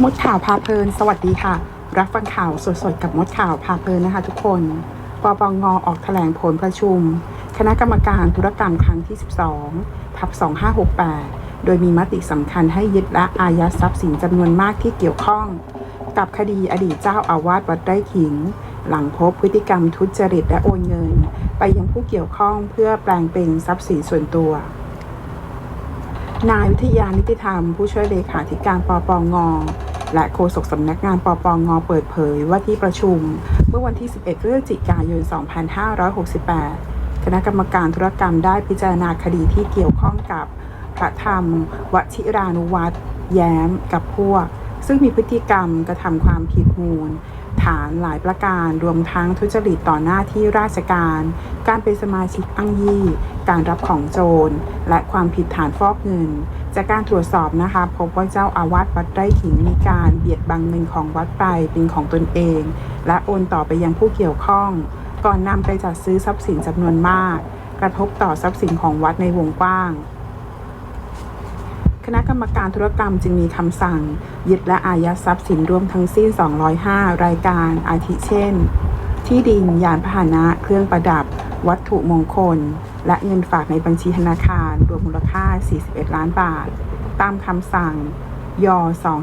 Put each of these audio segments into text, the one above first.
มดข่าวพาเพลิน สวัสดีค่ะ รับฟังข่าวสดๆกับมดข่าวพาเพลินนะคะ ทุกคนปปงออกแถลงผลประชุม คณะกรรมการธุรกรรมครั้งที่ 12ทับ2568 โดยมีมติสำคัญให้ยึดและอายัดทรัพย์สินจำนวนมากที่เกี่ยวข้อง กับคดีอดีตเจ้าอาวาสวัดไร่ขิง หลังพบพฤติกรรมทุจริตและโอนเงิน ไปยังผู้เกี่ยวข้องเพื่อแปลงเป็นทรัพย์สินส่วนตัว นายวิทยานิติธรรม ผู้ช่วยเลขาธิการปปง และโฆษกสำนักงานปปง เปิดเผยว่าที่ประชุม เมื่อวันที่ 11พฤศจิกายน 2568 คณะกรรมการธุรกรรมได้พิจารณาคดีที่เกี่ยวข้องกับพระธรรม วชิรานุวัตรแย้มกับพวก ซึ่งมีพฤติกรรมกระทำความผิดมูล ฐานหลายประการ รวมทั้งทุจริตต่อหน้าที่ราชการ การเป็นสมาชิกอ้างยี่ การรับของโจร และความผิดฐานฟอกเงิน จากการตรวจสอบนะคะพบว่าเจ้าอาวาสวัดไร่ขิงมีการเบียดบังเงินของวัดไปเป็นของตนเอง และโอนต่อไปยังผู้เกี่ยวข้อง ก่อนนำไปจัดซื้อทรัพย์สินจำนวนมาก กระทบต่อทรัพย์สินของวัดในวงกว้าง คณะกรรมการธุรกรรมจึงมีคำสั่ง ยึดและอายัดทรัพย์สินรวมทั้งสิ้น 205 รายการอาทิเช่น ที่ดิน ยานพาหนะ เครื่องประดับ วัตถุมงคล และเงินฝากในบัญชีธนาคาร รวมมูลค่า 41 ล้านบาท ตามคำสั่งย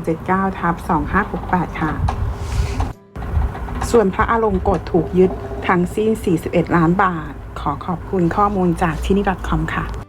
279ทับ2568 ค่ะ ส่วนพระอารมณ์กฎถูกยึดทั้งสิ้น 41 ล้านบาท ขอขอบคุณข้อมูลจากที่นี่ .com ค่ะ